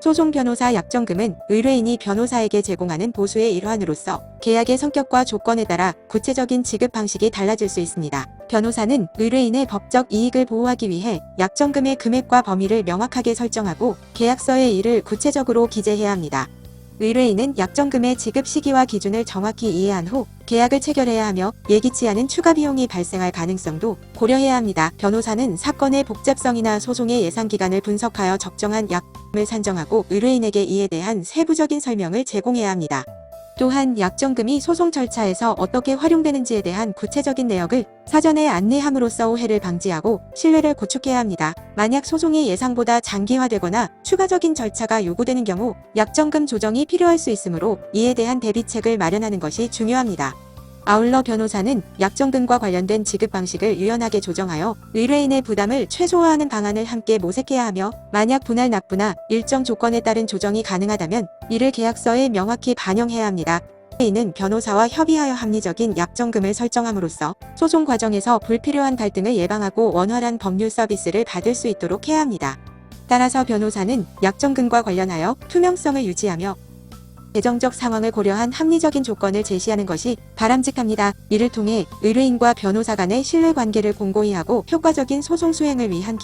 소송 변호사 약정금은 의뢰인이 변호사에게 제공하는 보수의 일환으로서 계약의 성격과 조건에 따라 구체적인 지급 방식이 달라질 수 있습니다. 변호사는 의뢰인의 법적 이익을 보호하기 위해 약정금의 금액과 범위를 명확하게 설정하고 계약서에 이를 구체적으로 기재해야 합니다. 의뢰인은 약정금의 지급 시기와 기준을 정확히 이해한 후 계약을 체결해야 하며 예기치 않은 추가 비용이 발생할 가능성도 고려해야 합니다. 변호사는 사건의 복잡성이나 소송의 예상 기간을 분석하여 적정한 약금을 산정하고 의뢰인에게 이에 대한 세부적인 설명을 제공해야 합니다. 또한 약정금이 소송 절차에서 어떻게 활용되는지에 대한 구체적인 내역을 사전에 안내함으로써 오해를 방지하고 신뢰를 구축해야 합니다. 만약 소송이 예상보다 장기화되거나 추가적인 절차가 요구되는 경우 약정금 조정이 필요할 수 있으므로 이에 대한 대비책을 마련하는 것이 중요합니다. 아울러 변호사는 약정금과 관련된 지급 방식을 유연하게 조정하여 의뢰인의 부담을 최소화하는 방안을 함께 모색해야 하며 만약 분할 납부나 일정 조건에 따른 조정이 가능하다면 이를 계약서에 명확히 반영해야 합니다. 의뢰인은 변호사와 협의하여 합리적인 약정금을 설정함으로써 소송 과정에서 불필요한 갈등을 예방하고 원활한 법률 서비스를 받을 수 있도록 해야 합니다. 따라서 변호사는 약정금과 관련하여 투명성을 유지하며 재정적 상황을 고려한 합리적인 조건을 제시하는 것이 바람직합니다. 이를 통해 의뢰인과 변호사 간의 신뢰관계를 공고히 하고 효과적인 소송 수행을 위한